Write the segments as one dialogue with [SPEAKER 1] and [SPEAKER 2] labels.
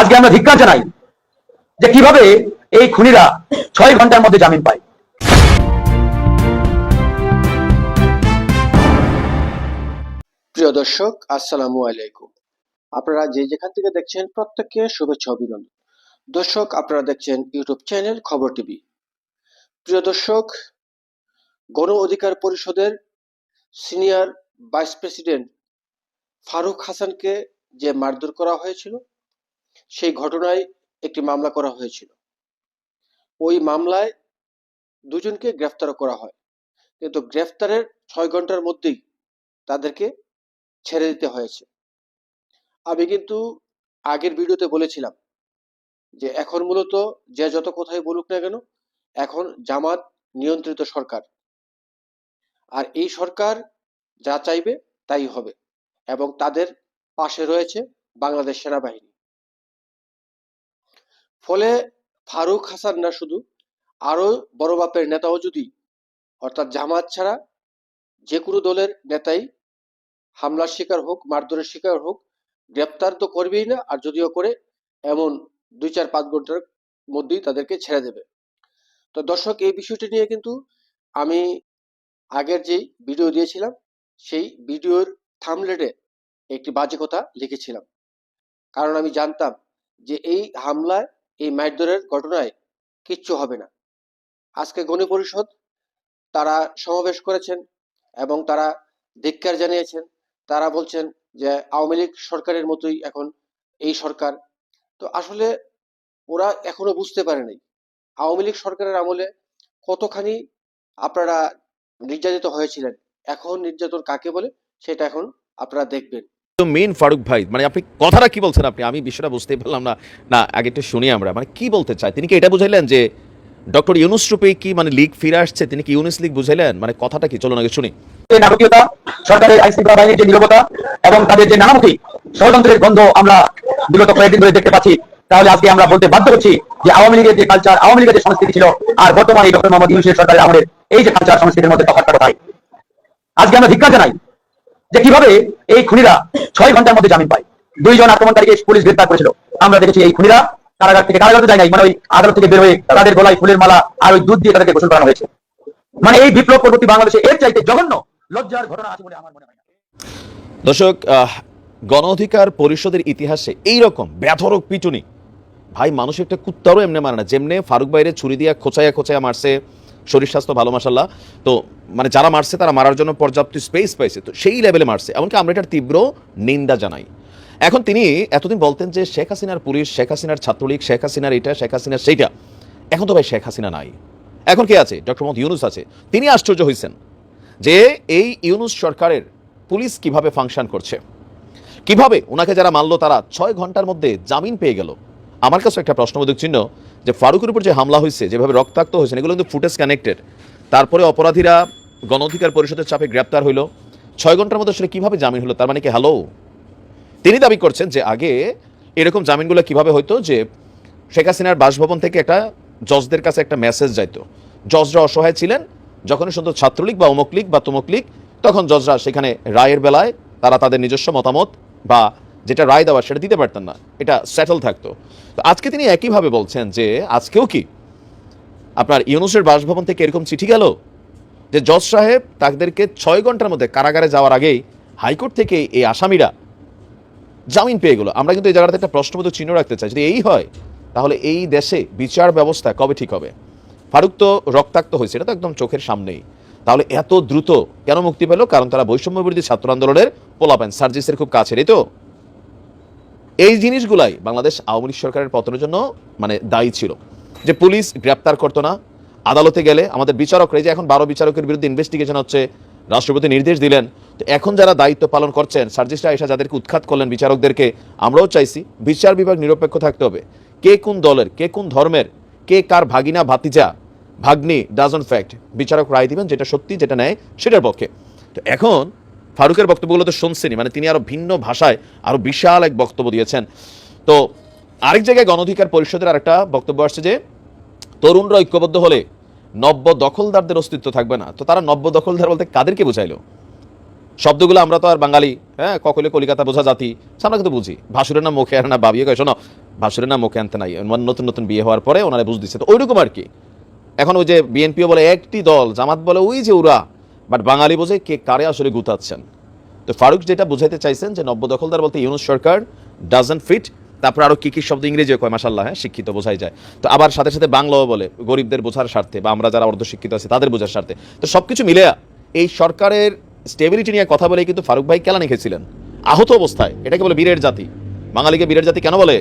[SPEAKER 1] আজকে আমরা ধিক্কার জানাই যে কীভাবে এই খুনিরা ছয় ঘণ্টার মধ্যে জামিন পায়।
[SPEAKER 2] প্রিয় দর্শক, আসসালামু আলাইকুম। আপনারা যে যেখান থেকে দেখছেন প্রত্যেককে শুভেচ্ছা অভিনন্দন। দর্শক, আপনারা দেখছেন ইউটিউব চ্যানেল খবর টিভি। প্রিয় দর্শক, গণ অধিকার পরিষদের সিনিয়র ভাইস প্রেসিডেন্ট ফারুক হাসানকে যে মারধর করা হয়েছিল সেই ঘটনায় একটি মামলা করা হয়েছিল। ওই মামলায় দুজনকে গ্রেফতার করা হয়। কিন্তু গ্রেফতারের ছয় ঘণ্টার মধ্যেই তাদেরকে ছেড়ে দিতে হয়েছে। আমি কিন্তু আগের ভিডিওতে বলেছিলাম যে এখন মূলত যে যত কথাই বলুক না কেন, এখন জামাত নিয়ন্ত্রিত সরকার। আর এই সরকার যা চাইবে তাই হবে এবং তাদের পাশে রয়েছে বাংলাদেশ সেনাবাহিনী। ফলে ফারুক হাসান না শুধু, আরও বড় বাপের নেতাও যদি, অর্থাৎ জামাত ছাড়া যে কোনো দলের নেতাই হামলার শিকার হোক, মারধরের শিকার হোক, গ্রেপ্তার তো করবেই না, আর যদিও করে, এমন দুই চার পাঁচ ঘণ্টার মধ্যেই তাদেরকে ছেড়ে দেবে। তো দর্শক, এই বিষয়টি নিয়ে কিন্তু আমি আগের যেই ভিডিও দিয়েছিলাম, সেই ভিডিওর থামলেটে একটি বাজে কথা লিখেছিলাম। কারণ আমি জানতাম যে এই হামলায় এই মারধরের ঘটনায় কিচ্ছু হবে না। আজকে গণ পরিষদ তারা সমাবেশ করেছেন এবং তারা ধিক্কার জানিয়েছেন। তারা বলছেন যে আওয়ামী লীগ সরকারের মতোই এখন এই সরকার। তো আসলে ওরা এখনও বুঝতে পারে নাই আওয়ামী লীগ সরকারের আমলে কতখানি আপনারা নির্যাতিত হয়েছিলেন, এখন নির্যাতন কাকে বলে সেটা এখন আপনারা দেখবেন।
[SPEAKER 3] মেন ফারুক ভাই মানে আপনি কথাটা কি বলছেন আপনি? আমি বিষয়টা বুঝতেই পারলাম না। না, আগে একটু শুনি আমরা। মানে কি বলতে চাই তিনি কি এটা বুঝাইলেন যে ডক্টর ইউনুস রূপে কি মানে লিগ ফিরে আসছে? তিনি কি ইউনুস লিগ বুঝাইলেন? মানে কথাটা কি? চলুন আগে শুনি।
[SPEAKER 1] নাটকীয়তা, সরকারের আইন শৃঙ্খলা বাহিনীর যে নিরবতা এবং তাদের যে নানামুখী ষড়যন্ত্রের গন্ধ আমরা বিগত কয়েকদিন ধরে দেখতে পাচ্ছি, তাহলে আজকে আমরা বলতে বাধ্য হচ্ছি যে আওয়ামী লীগের যে কালচার আওয়ামী লীগের যে সংস্কৃতি ছিল, আর বর্তমানে ডক্টর মোহাম্মদ ইউনুসের সরকারের আমাদের এই যে কালচার সংস্কৃতির মধ্যে তফাৎটা কোথায় আজকে আমরা ধিক্কার জানাই যে কীভাবে এই খুনিরা ছয় ঘণ্টার মধ্যে জামিন পায়। দুইজন আক্রমণকারীকে পুলিশ গ্রেপ্তার করেছিল। আমরা দেখেছি এই খুনিরা কারাগার থেকে কারাগারে যায় নাই মানে ওই আদালত থেকে বের হয়ে তাদের গলায় ফুলের মালা আর ওই দুধ দিয়ে তাদেরকে গোসল করানো হয়েছে। মানে এই বিপ্লব পরবর্তী বাংলাদেশে এর চাইতে জঘন্য, লজ্জার ঘটনা আছে বলে আমার মনে হয়
[SPEAKER 3] দর্শক গণ অধিকার পরিষদের ইতিহাসে এই রকম ব্যাধরক পিটুনি। ভাই মানুষ একটা কুত্তারও এমনি মারে না। যেমনে ফারুক বাইরে ছুরি দিয়া খোঁচাইয়া খোঁচাইয়া মারছে শরীর স্বাস্থ্য ভালো মাসাল্লাহ তো মানে যারা মারছে, তারা মারার জন্য পর্যাপ্ত স্পেস পাইছে। তো সেই লেভেলে মারছে। এমনকি আমরা এটার তীব্র নিন্দা জানাই। এখন তিনি এতদিন বলতেন যে, শেখ হাসিনার পুলিশ, শেখ হাসিনার ছাত্রলীগ, শেখ হাসিনার এটা, শেখ হাসিনার সেইটা। এখন তো ভাই শেখ হাসিনা নাই। এখন কে আছে? ডক্টর মোহাম্মদ ইউনুস আছে। তিনি আশ্চর্য হয়েছেন যে, এই ইউনুস সরকারের পুলিশ কীভাবে ফাংশন করছে? কীভাবে? ওনাকে যারা মানলো তারা ছয় ঘণ্টার মধ্যে জামিন পেয়ে গেল। আমার কাছে একটা প্রশ্নবোধক চিহ্ন। যে ফারুকের উপর যে হামলা হয়েছে, যেভাবে রক্তাক্ত হয়েছে, এগুলো কিন্তু ফুটেজ কানেক্টেড তারপরে অপরাধীরা গণ অধিকার পরিষদের চাপে গ্রেপ্তার হইল। ছয় ঘণ্টার মধ্যে আসলে কীভাবে জামিন হলো, তার মানে কি হ্যালো তিনি দাবি করছেন যে আগে এরকম জামিনগুলো কীভাবে হতো যে শেখ হাসিনার বাসভবন থেকে একটা জজদের কাছে একটা মেসেজ যাইত। জজরা অসহায় ছিলেন, যখনই শুধু ছাত্রলীগ বা অমুক লীগ বা তমুক লীগ, তখন জজরা সেখানে রায়ের বেলায় তারা তাদের নিজস্ব মতামত বা যেটা রায় দেওয়া সেটা দিতে পারতেন না। এটা সেটেল থাকতো। তো আজকে তিনি একইভাবে বলছেন যে, আজকেও কি? আপনার ইউনুসের বাসভবন থেকে এরকম চিঠি গেল যে, জজ সাহেব তাদেরকে ছয় ঘণ্টার মধ্যে কারাগারে যাওয়ার আগেই হাইকোর্ট থেকে এই আসামিরা জামিন পেয়ে গেলো। আমরা কিন্তু এই জায়গাটাতে একটা প্রশ্নবোধক চিহ্ন রাখতে চাই। যদি এই হয়, তাহলে এই দেশে বিচার ব্যবস্থা কবে ঠিক হবে? ফারুক তো রক্তাক্ত হয়েছে, এটা তো একদম চোখের সামনেই। তাহলে এত দ্রুত কেন মুক্তি পেল? কারণ তারা বৈষম্য বিরোধী ছাত্র আন্দোলনের পোলাপেন। সার্জিসের খুব কাছেরই তো। এই জিনিসগুলাই বাংলাদেশ আওয়ামী লীগ সরকারের পতনের জন্য মানে দায়ী ছিল। যে পুলিশ গ্রেপ্তার করতো না, আদালতে গেলে আমাদের বিচারকরা যে এখন বারো বিচারকের বিরুদ্ধে ইনভেস্টিগেশন হচ্ছে, রাষ্ট্রপতি নির্দেশ দিলেন। তো এখন যারা দায়িত্ব পালন করছেন সার্জিস্টরা এসে যাদেরকে উৎখাত করলেন বিচারকদেরকে, আমরাও চাইছি বিচার বিভাগ নিরপেক্ষ থাকতে হবে। কে কোন দলের, কে কোন ধর্মের, কে কার ভাগিনা, ভাতিজা, ভাগ্নি ডাজন ফ্যাক্ট বিচারক রায় দিবেন যেটা সত্যি, যেটা নেয় সেটার পক্ষে। তো এখন ফারুকের বক্তব্যগুলো তো শুনছেনি মানে তিনি আরও ভিন্ন ভাষায় আরও বিশাল এক বক্তব্য দিয়েছেন। তো আরেক জায়গায় গণঅধিকার পরিষদের আরেকটা বক্তব্য আসছে যে, তরুণরা ঐক্যবদ্ধ হলে নব্য দখলদারদের অস্তিত্ব থাকবে না। তো তারা নব্য দখলদার বলতে কাদেরকে বোঝাইলো? শব্দগুলো আমরা তো আর বাঙালি হ্যাঁ কখলে কলিকাতা বোঝা জাতি আমরা কিন্তু বুঝি। ভাসুরের না মুখে আর না, বাবিয়ে কয়, শোনো, ভাসুরের নাম মুখে আনতে নাই নতুন নতুন বিয়ে হওয়ার পরে ওনারা বুঝ দিচ্ছে। তো ওইরকম আর কি। এখন ওই যে বিএনপিও বলে একটি দল, জামাত বলে ওই যে ওরা বাট বাঙালি বোঝে কে কারে আসলে গুতাচ্ছেন। তো ফারুক যেটা বুঝাইতে চাইছেন যে নব্য দখলদার বলতে ইউনুস সরকার ডাজেন্ট ফিট তারপর আরও কি কি শব্দ ইংরেজি কয় মাসাল্লাহ হ্যাঁ শিক্ষিত বোঝাই যায়। তো আবার সাথে সাথে বাংলাও বলে, গরিবদের বোঝার স্বার্থে, বা আমরা যারা অর্ধ শিক্ষিত আছি, তাদের বোঝার স্বার্থে। তো সবকিছু মিলে এই সরকারের স্টেবিলিটি নিয়ে কথা বলে কিন্তু ফারুক ভাই কেলা লিখেছিলেন আহত অবস্থায়, এটাকে বলে বীরের জাতি। বাঙালিকে বীরের জাতি কেন বলে?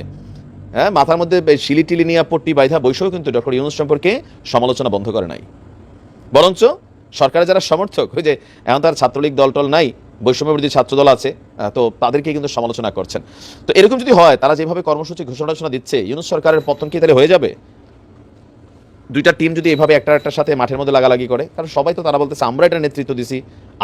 [SPEAKER 3] হ্যাঁ মাথার মধ্যে শিলি টিলি নিয়ে পট্টি বাইধা বৈশও কিন্তু ডক্টর ইউনুস সম্পর্কে সমালোচনা বন্ধ করে নাই। বরঞ্চ সরকারের যারা সমর্থক, ওই যে এখন তার ছাত্রলীগ দল টল নাই বৈষম্যবিরোধী ছাত্র দল আছে তো তাদেরকে কিন্তু সমালোচনা করছেন। তো এরকম যদি হয়, তারা যেভাবে কর্মসূচি ঘোষণা দিচ্ছে, ইউনুস সরকারের পতন কি তাহলে হয়ে যাবে? দুইটা টিম যদি এভাবে একটা একটার সাথে মাঠের মধ্যে লাগালাগি করে, কারণ সবাই তো তারা বলতেছে, আমরা এটা নেতৃত্ব দিছি,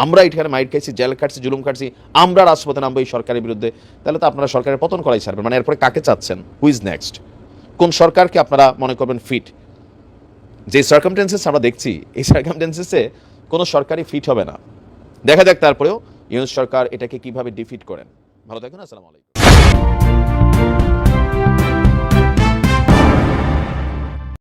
[SPEAKER 3] আমরা এখানে মাইট খাইছি, জেল খাটছি, জুলুম খাটছি, আমরা রাজপথে নামবো এই সরকারের বিরুদ্ধে, তাহলে তো আপনারা সরকারের পতন করাই ছাড়বেন মানে এরপরে কাকে চাচ্ছেন? হুইজ নেক্সট কোন সরকারকে আপনারা মনে করবেন ফিট যে সার্কামটেন্সেস আমরা দেখছি, এই সার্কামটেন্সেসে কোনো সরকারই ফিট হবে না। দেখা যাক তারপরেও ইউনুস সরকার এটাকে কীভাবে ডিফিট করেন। ভালো থাকুন, আসসালামু আলাইকুম।